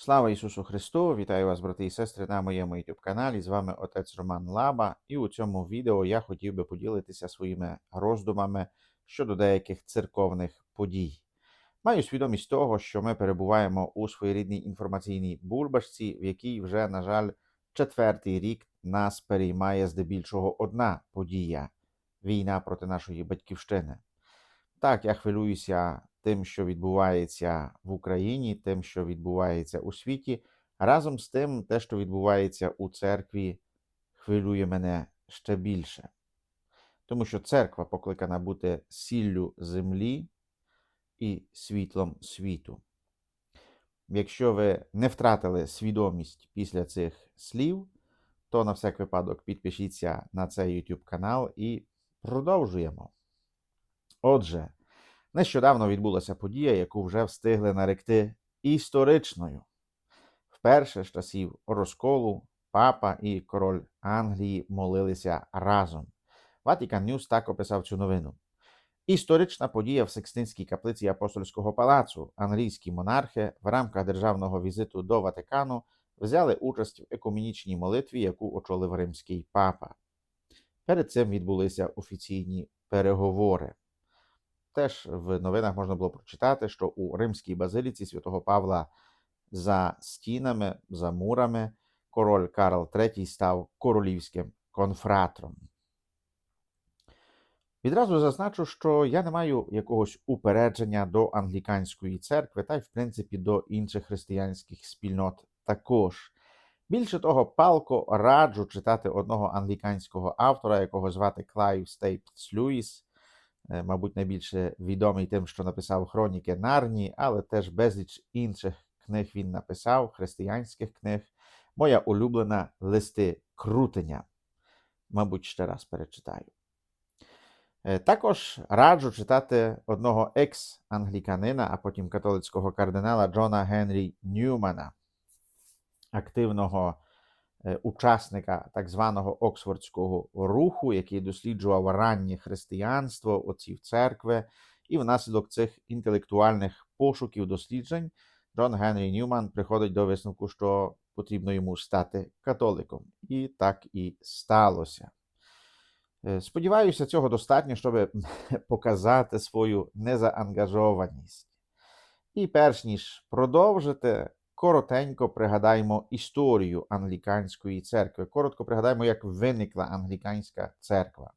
Слава Ісусу Христу! Вітаю вас, брати і сестри, на моєму YouTube каналі. З вами отець Роман Лаба, і у цьому відео я хотів би поділитися своїми роздумами щодо деяких церковних подій. Маю свідомість того, що ми перебуваємо у своєрідній інформаційній бульбашці, в якій вже, на жаль, четвертий рік нас переймає здебільшого одна подія війна проти нашої батьківщини. Так, я хвилююся тим, що відбувається в Україні, тим, що відбувається у світі. Разом з тим, те, що відбувається у церкві, хвилює мене ще більше. Тому що церква покликана бути сіллю землі і світлом світу. Якщо ви не втратили свідомість після цих слів, то на всяк випадок підпишіться на цей YouTube канал і продовжуємо. Отже, нещодавно відбулася подія, яку вже встигли наректи історичною. Вперше з часів розколу папа і король Англії молилися разом. Vatican News так описав цю новину. Історична подія в Секстинській каплиці апостольського палацу. Англійські монархи в рамках державного візиту до Ватикану взяли участь в екумінічній молитві, яку очолив римський папа. Перед цим відбулися офіційні переговори. Теж в новинах можна було прочитати, що у римській базиліці святого Павла за стінами, за мурами, король Карл III став королівським конфратром. Відразу зазначу, що я не маю якогось упередження до англіканської церкви, та й, в принципі, до інших християнських спільнот також. Більше того, палко раджу читати одного англіканського автора, якого звати Клайв Стейплс Льюіс, е, мабуть, найбільше відомий тим, що написав Хроніки Нарні, але теж безліч інших книг він написав, християнських книг. Моя улюблена листи крутення. Мабуть, ще раз перечитаю. Е, Також раджу читати одного екс-англіканина, а потім католицького кардинала Джона Генрі Ньюмана, активного е, учасника так званого Оксфордського руху, який досліджував раннє християнство, отців церкви, і внаслідок цих інтелектуальних пошуків досліджень Джон Генрі Ньюман приходить до висновку, що потрібно йому стати католиком. І так і сталося. Е, Сподіваюся, цього достатньо, щоб показати свою незаангажованість. І перш ніж продовжити, коротенько пригадаємо історію англіканської церкви. Коротко пригадаємо, як виникла англіканська церква.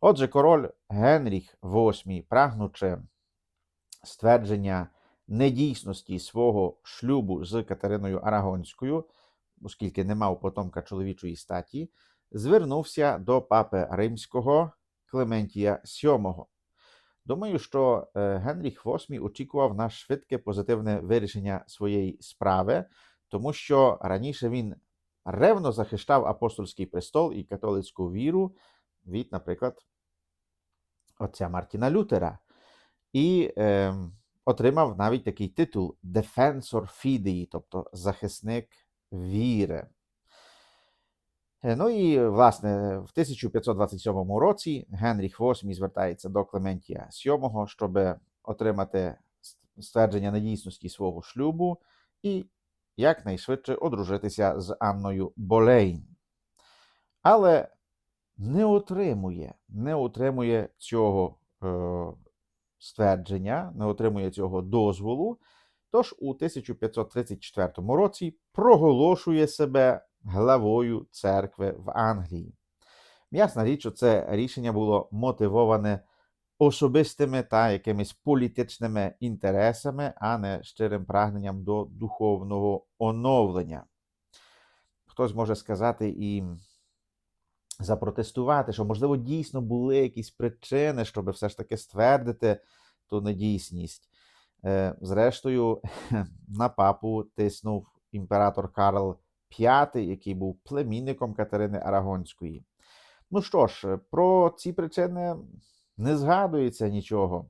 Отже, король Генріх VIII, прагнучи ствердження недійсності свого шлюбу з Катериною Арагонською, оскільки не мав потомка чоловічої статі, звернувся до папи римського Клементія VII. Думаю, що е, Генріх VIII очікував на швидке позитивне вирішення своєї справи, тому що раніше він ревно захищав апостольський престол і католицьку віру від, наприклад, отця Мартіна Лютера. І е, отримав навіть такий титул Defensor Fidei, тобто захисник віри. Е, Ну і, власне, в 1527 році Генріх VIII звертається до Клементія VII, щоб отримати ствердження недійсності свого шлюбу і якнайшвидше одружитися з Анною Болейн. Але не отримує, не отримує цього е, ствердження, не отримує цього дозволу. Тож у 1534 році проголошує себе главою церкви в Англії. Ясна річ, що це рішення було мотивоване особистими та якимись політичними інтересами, а не щирим прагненням до духовного оновлення. Хтось може сказати і запротестувати, що, можливо, дійсно були якісь причини, щоб все ж таки ствердити ту недійсність. Е, Зрештою, на папу тиснув імператор Карл V, який був племінником Катерини Арагонської. Ну що ж, про ці причини не згадується нічого.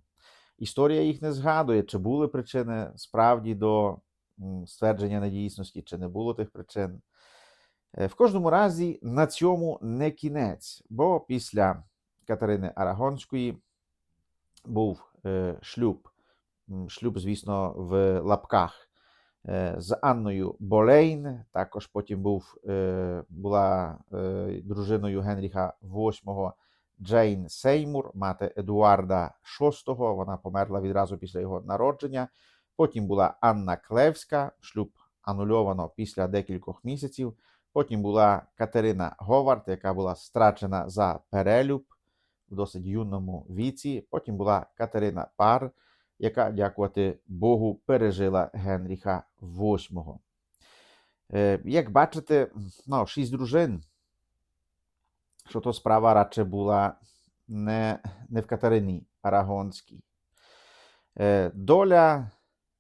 Історія їх не згадує, чи були причини справді до ствердження недійсності, чи не було тих причин. Е, В кожному разі на цьому не кінець, бо після Катерини Арагонської був е, шлюб. Шлюб, звісно, в лапках е, з Анною Болейн. Також потім був, е, була е, дружиною Генріха VIII Джейн Сеймур, мати Едуарда VI. Вона померла відразу після його народження. Потім була Анна Клевська, шлюб анульовано після декількох місяців. Потім була Катерина Говард, яка була страчена за перелюб в досить юному віці. Потім була Катерина Пар, яка, дякувати Богу, пережила Генріха VIII. Е, Як бачите, ну, шість дружин, що то справа радше була не, не в Катерині Арагонській. Е, Доля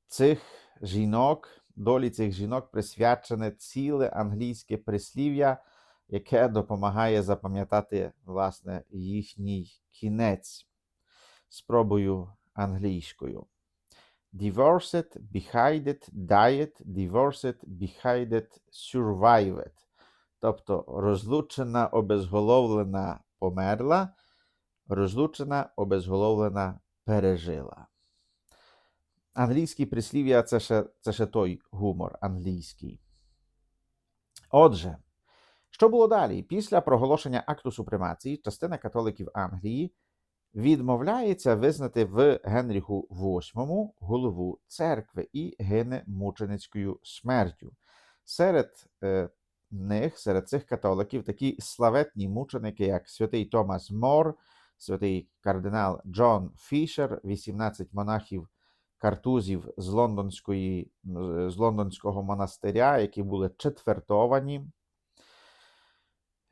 цих жінок, долі цих жінок присвячене ціле англійське прислів'я, яке допомагає запам'ятати власне їхній кінець. Спробую англійською. Divorced, beheaded, died, divorced, beheaded, survived. Тобто розлучена, обезголовлена померла, розлучена, обезголовлена пережила. Англійські прислів'я це ще, це ще той гумор англійський. Отже, що було далі? Після проголошення акту супремації частина католиків Англії відмовляється визнати в Генріху VIII голову церкви і гине мученицькою смертю. Серед е, них, серед цих католиків, такі славетні мученики, як святий Томас Мор, святий кардинал Джон Фішер, 18 монахів картузів з, лондонської, з лондонського монастиря, які були четвертовані.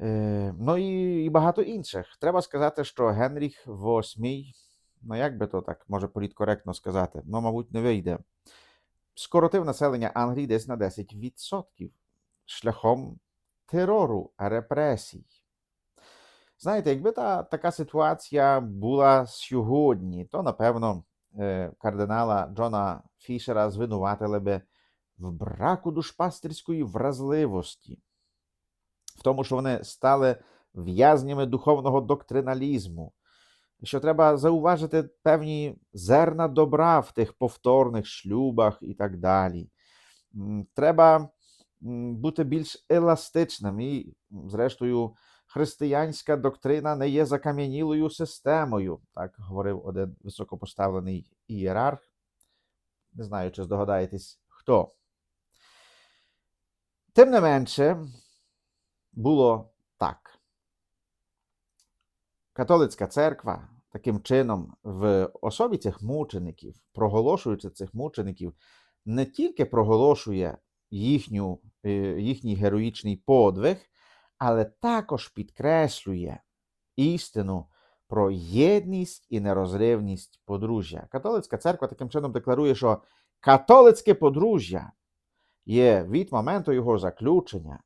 Е, ну і, і багато інших. Треба сказати, що Генріх VIII, ну як би то так, може політкоректно сказати, ну, мабуть, не вийде. Скоротив населення Англії десь на 10% шляхом терору, репресій. Знаєте, якби та така ситуація була сьогодні, то напевно е, кардинала Джона Фішера звинуватили би в браку душпастерської вразливості, в тому, що вони стали в'язнями духовного доктриналізму, що треба зауважити певні зерна добра в тих повторних шлюбах і так далі. Треба бути більш еластичним і, зрештою, християнська доктрина не є закам'янілою системою, так говорив один високопоставлений ієрарх. Не знаю, чи здогадаєтесь, хто. Тим не менше, було так. Католицька церква таким чином, в особі цих мучеників, проголошуючи цих мучеників, не тільки проголошує їхню, е, їхній героїчний подвиг, але також підкреслює істину про єдність і нерозривність подружжя. Католицька церква таким чином декларує, що католицьке подружжя є від моменту його заключення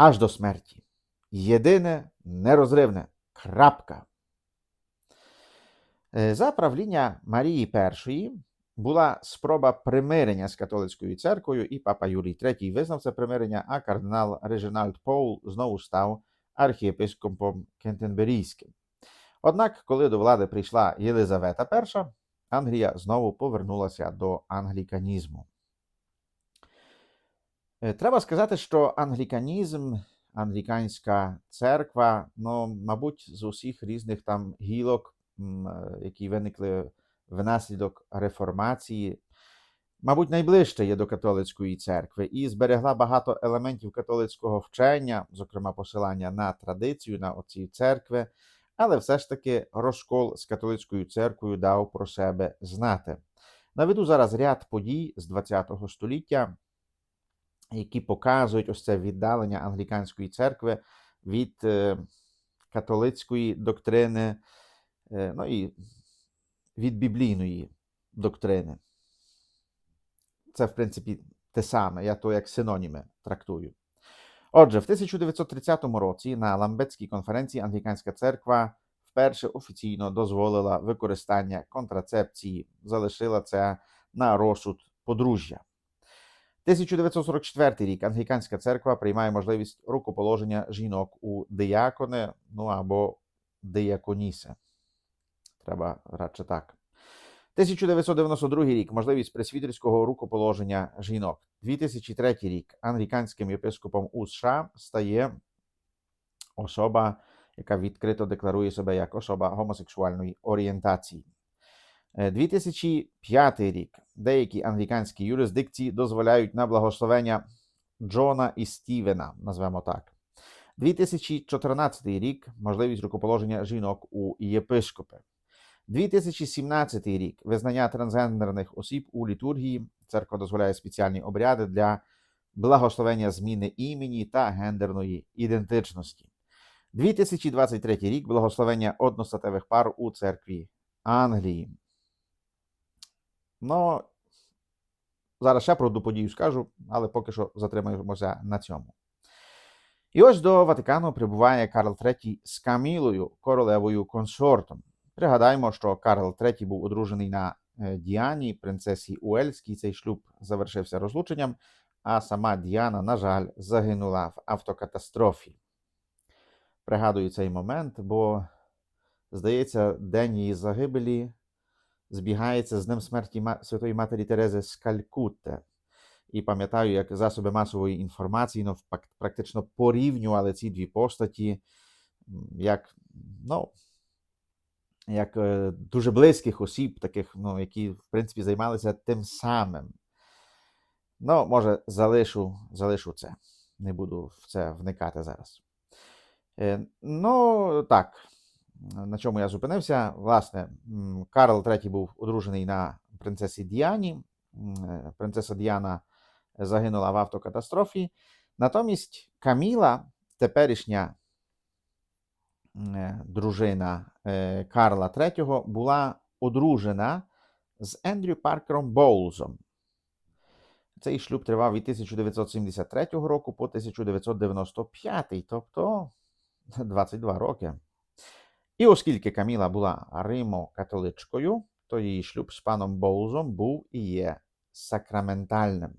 аж до смерті. Єдине нерозривне. Крапка. Е, За правління Марії І була спроба примирення з католицькою церквою, і папа Юрій III визнав це примирення, а кардинал Режинальд Поул знову став архієпископом Кентенберійським. Однак, коли до влади прийшла Єлизавета І, Англія знову повернулася до англіканізму. Е, Треба сказати, що англіканізм, англіканська церква, ну, мабуть, з усіх різних там гілок, е, які виникли внаслідок реформації, мабуть, найближче є до католицької церкви і зберегла багато елементів католицького вчення, зокрема посилання на традицію, на оці церкви, але все ж таки розкол з католицькою церквою дав про себе знати. Наведу зараз ряд подій з ХХ століття, які показують ось це віддалення англіканської церкви від е, католицької доктрини, е, ну і від біблійної доктрини. Це, в принципі, те саме, я то як синоніми трактую. Отже, в 1930 році на Ламбетській конференції Англіканська церква вперше офіційно дозволила використання контрацепції, залишила це на розсуд подружжя. 1944 рік Англіканська церква приймає можливість рукоположення жінок у диякони, ну або дияконіси. Треба радше так. 1992 рік можливість пресвітерського рукоположення жінок. 2003 рік англіканським єпископом у США стає особа, яка відкрито декларує себе як особа гомосексуальної орієнтації. Е, 2005 рік деякі англіканські юрисдикції дозволяють на благословення Джона і Стівена, назвемо так. 2014 рік можливість рукоположення жінок у єпископи. 2017 рік визнання трансгендерних осіб у літургії. Церква дозволяє спеціальні обряди для благословення зміни імені та гендерної ідентичності. 2023 рік благословення одностатевих пар у церкві Англії. Ну, зараз ще про одну подію скажу, але поки що затримаємося на цьому. І ось до Ватикану прибуває Карл III з Камілою, королевою консортом. Пригадаємо, що Карл III був одружений на е, Діані, принцесі Уельській. Цей шлюб завершився розлученням, а сама Діана, на жаль, загинула в автокатастрофі. Пригадую цей момент, бо, здається, день її загибелі збігається з днем смерті Святої Матері Терези з Калькутти. І пам'ятаю, як засоби масової інформації ну, практично порівнювали ці дві постаті, як, ну, як е, дуже близьких осіб, таких, ну, які, в принципі, займалися тим самим. Ну, може, залишу, залишу це. Не буду в це вникати зараз. Е, ну, так. На чому я зупинився? Власне, Карл III був одружений на принцесі Діані. Е, Принцеса Діана загинула в автокатастрофі. Натомість Каміла, теперішня е, дружина е, Карла III, була одружена з Ендрю Паркером Боулзом. Цей шлюб тривав від 1973 року по 1995, тобто 22 роки. І оскільки Каміла була римо-католичкою, то її шлюб з паном Боузом був і є сакраментальним,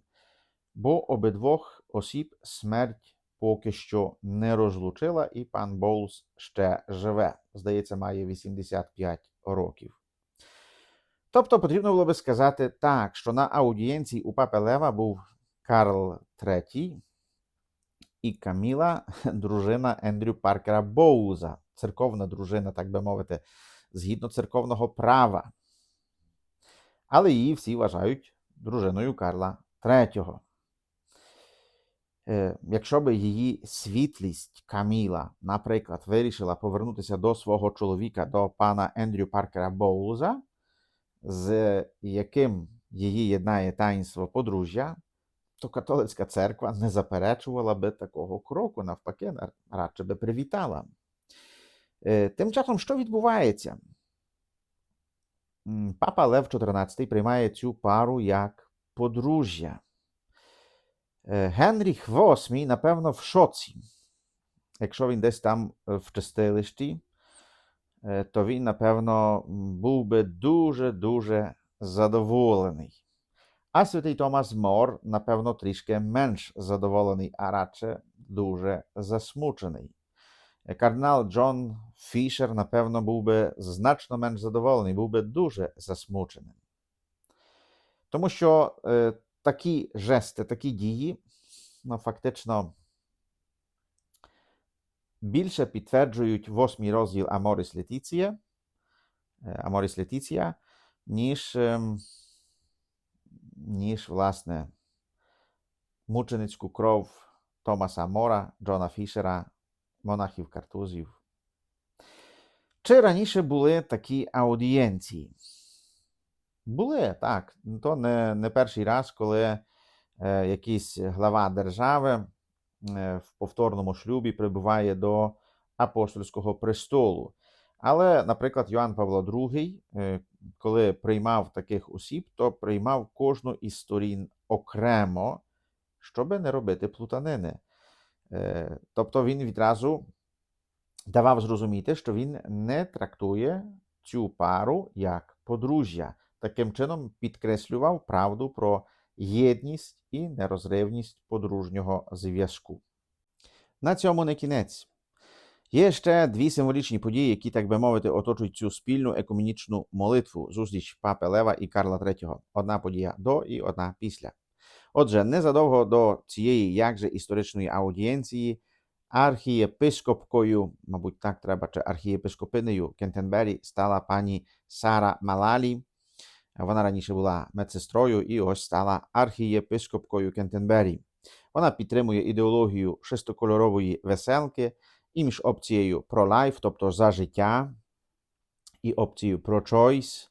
бо обидвох осіб смерть поки що не розлучила, і пан Боулз ще живе. Здається, має 85 років. Тобто потрібно було би сказати так, що на аудієнції у Папи Лева був Карл III і Каміла, дружина Ендрю Паркера Боуза, церковна дружина, так би мовити, згідно церковного права. Але її всі вважають дружиною Карла III. Е, Якщо би її світлість Каміла, наприклад, вирішила повернутися до свого чоловіка, до пана Ендрю Паркера Боуза, з яким її єднає таїнство подружжя, то католицька церква не заперечувала би такого кроку, навпаки, радше би привітала. Е, Тим часом, що відбувається? Папа Лев XIV приймає цю пару як подружжя. Е, Генріх VIII, напевно, в шоці. Якщо він десь там е, в чистилищі, то він, напевно, був би дуже-дуже задоволений. А святий Томас Мор, напевно, трішки менш задоволений, а радше дуже засмучений. Е, Кардинал Джон Фішер, напевно, був би значно менш задоволений, був би дуже засмученим. Тому що е, такі жести, такі дії, ну, фактично більше підтверджують восьмий розділ Аморіс Летіція, Аморіс Летіція, ніж, ем, ніж, власне, мученицьку кров Томаса Мора, Джона Фішера, монахів картузів. Чи раніше були такі аудієнції? Були, так. То не, не перший раз, коли е, якийсь глава держави е, в повторному шлюбі прибуває до апостольського престолу. Але, наприклад, Йоанн Павло II, е, коли приймав таких осіб, то приймав кожну із сторін окремо, щоби не робити плутанини. Е, Тобто він відразу давав зрозуміти, що він не трактує цю пару як подружжя. Таким чином підкреслював правду про єдність і нерозривність подружнього зв'язку. На цьому не кінець. Є ще дві символічні події, які, так би мовити, оточують цю спільну екумінічну молитву зустріч папи Лева і Карла III. Одна подія до і одна після. Отже, незадовго до цієї як історичної аудієнції архієпископкою, мабуть, так треба, чи архієпископинею Кентенбері стала пані Сара Малалі. Вона раніше була медсестрою і ось стала архієпископкою Кентенбері. Вона підтримує ідеологію шестикольорової веселки і між опцією pro-life, тобто за життя, і опцією pro-choice,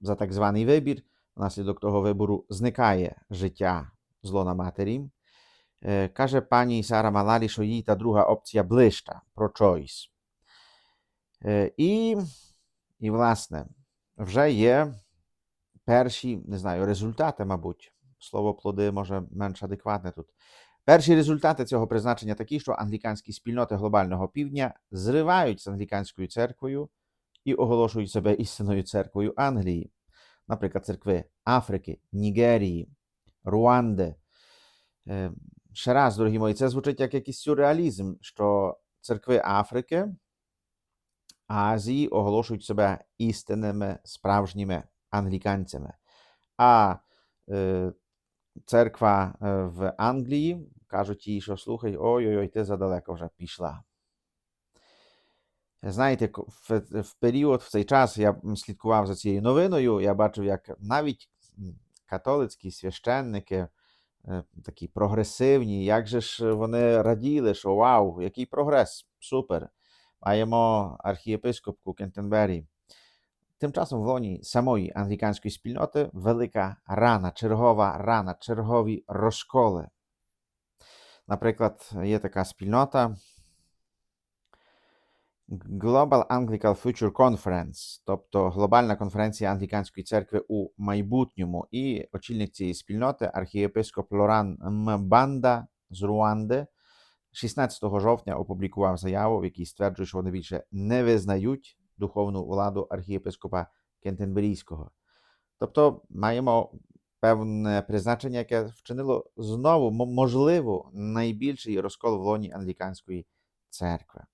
за так званий вибір. Внаслідок того вибору зникає життя зло на матері. Каже пані Сара Малалі, що їй та друга опція ближча pro-choice. Е, І, і, власне, вже є перші, не знаю, результати, мабуть. Слово плоди може менш адекватне тут. Перші результати цього призначення такі, що англіканські спільноти глобального півдня зривають з англіканською церквою і оголошують себе істинною церквою Англії. Наприклад, церкви Африки, Нігерії, Руанди. Е, Ще раз, дорогі мої, це звучить як якийсь сюрреалізм, що церкви Африки, Азії оголошують себе істинними справжніми англіканцями. А е, церква е, в Англії кажуть їй, що слухай, ой-ой-ой, ти задалеко вже пішла. Знаєте, в, в період, в цей час я слідкував за цією новиною, я бачив, як навіть католицькі священники, е, такі прогресивні, як же ж вони раділи, що вау, який прогрес, супер. Маємо архієпископку Кентенбері. Тим часом в лоні самої англіканської спільноти велика рана, чергова рана, чергові розколи. Наприклад, є така спільнота Global Anglican Future Conference, тобто глобальна конференція англіканської церкви у майбутньому, і очільник цієї спільноти архієпископ Лоран Мбанда з Руанди 16 жовтня опублікував заяву, в якій стверджує, що вони більше не визнають духовну владу архієпископа Кентенберійського. Тобто маємо певне призначення, яке вчинило знову, можливо, найбільший розкол в лоні англіканської церкви.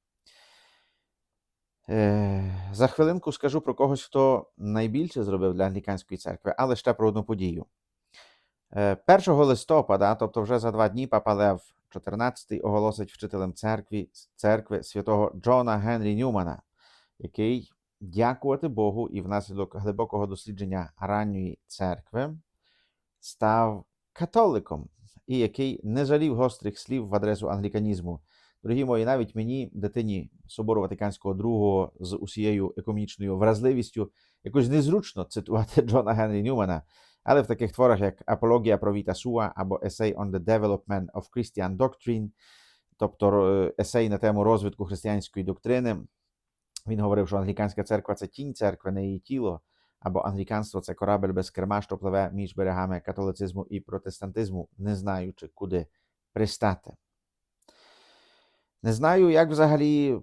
Е, За хвилинку скажу про когось, хто найбільше зробив для англіканської церкви, але ще про одну подію. Е, 1 листопада, тобто вже за два дні, папа Лев XIV оголосить вчителем церкви, церкви святого Джона Генрі Ньюмана, який, дякувати Богу, і внаслідок глибокого дослідження ранньої церкви став католиком, і який не жалів гострих слів в адресу англіканізму. Дорогі мої, навіть мені, дитині Собору Ватиканського II з усією економічною вразливістю, якось незручно цитувати Джона Генрі Ньюмана, але в таких творах, як Апологія про Vita Sua або Essay on the Development of Christian Doctrine, тобто е, есей на тему розвитку християнської доктрини, він говорив, що англіканська церква це тінь церкви, не її тіло, або англіканство це корабель без керма, що пливе між берегами католицизму і протестантизму, не знаючи, куди пристати. Не знаю, як взагалі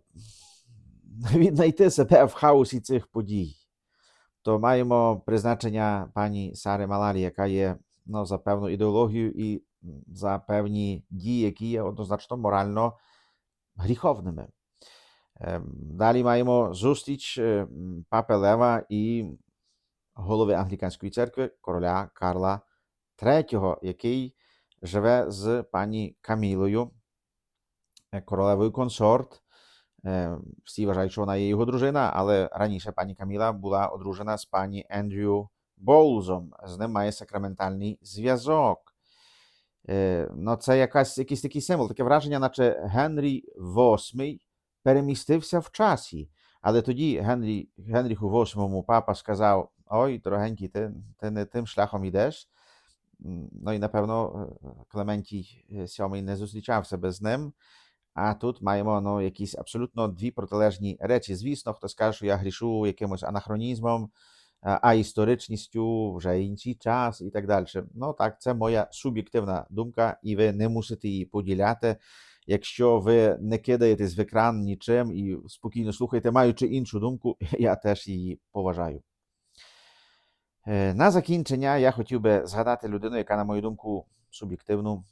віднайти себе в хаосі цих подій. То маємо призначення пані Сари Малалі, яка є ну, за певну ідеологію і за певні дії, які є однозначно морально гріховними. Ем, Далі маємо зустріч е, папи Лева і голови англіканської церкви короля Карла III, який живе з пані Камілою, королевою консорт. Е, Всі вважають, що вона є його дружина, але раніше пані Каміла була одружена з пані Ендрю Боулзом. З ним має сакраментальний зв'язок. Е, Ну, це якась, якийсь такий символ, таке враження, наче Генрій VIII перемістився в часі. Але тоді Генрі, Генріху VIII папа сказав: Ой, дорогенький, ти, ти не тим шляхом йдеш. Ну і напевно е, Клементій VII не зустрічався без ним. А тут маємо ну, якісь абсолютно дві протилежні речі. Звісно, хтось каже, що я грішу якимось анахронізмом, а а історичністю, вже інший час і так далі. Ну так, це моя суб'єктивна думка, і ви не мусите її поділяти. Якщо ви не кидаєтесь в екран нічим і спокійно слухаєте, маючи іншу думку, я теж її поважаю. Е, На закінчення я хотів би згадати людину, яка, на мою думку, суб'єктивну,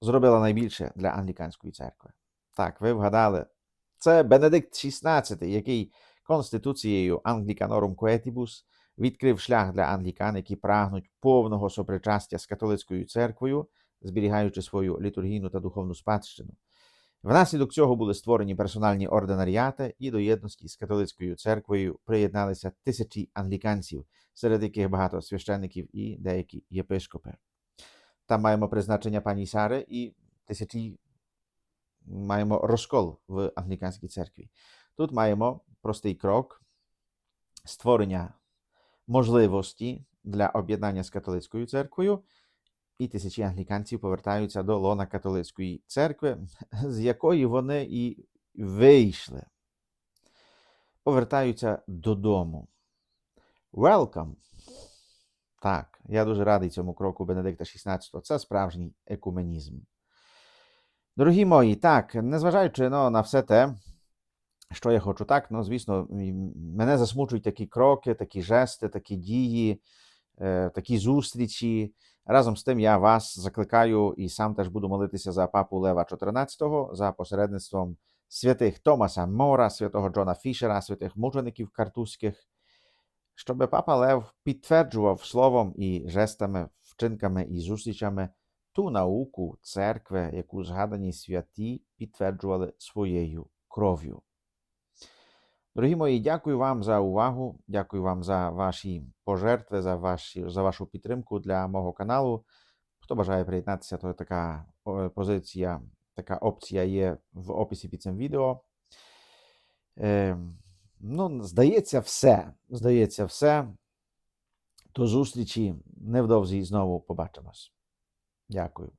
зробила найбільше для англіканської церкви. Так, ви вгадали, Це Бенедикт XVI, який конституцією Anglicanorum Coetibus відкрив шлях для англікан, які прагнуть повного сопричастя з католицькою церквою, зберігаючи свою літургійну та духовну спадщину. Внаслідок цього були створені персональні ординаріати, і до єдності з католицькою церквою приєдналися тисячі англіканців, серед яких багато священників і деякі єпископи. Маємо призначення пані Сари і тисячі маємо розкол в англіканській церкві. Тут маємо простий крок створення можливості для об'єднання з католицькою церквою, і тисячі англіканців повертаються до лона католицької церкви, з якої вони і вийшли. Повертаються додому. Welcome! Так, я дуже радий цьому кроку Бенедикта XVI. Це справжній екуменізм. Дорогі мої, так, незважаючи ну, на все те, що я хочу, так, ну, звісно, мене засмучують такі кроки, такі жести, такі дії, е, такі зустрічі. Разом з тим я вас закликаю і сам теж буду молитися за папу Лева XIV, за посередництвом святих Томаса Мора, святого Джона Фішера, святих мучеників картузьких, щоб папа Лев підтверджував словом і жестами, вчинками і зустрічами ту науку церкви, яку згадані святі підтверджували своєю кров'ю. Дорогі мої, дякую вам за увагу, дякую вам за ваші пожертви, за, ваші, за вашу підтримку для мого каналу. Хто бажає приєднатися, то така позиція, така опція є в описі під цим відео. Ну, здається, все. Здається, все. До зустрічі. Невдовзі знову побачимось. Дякую.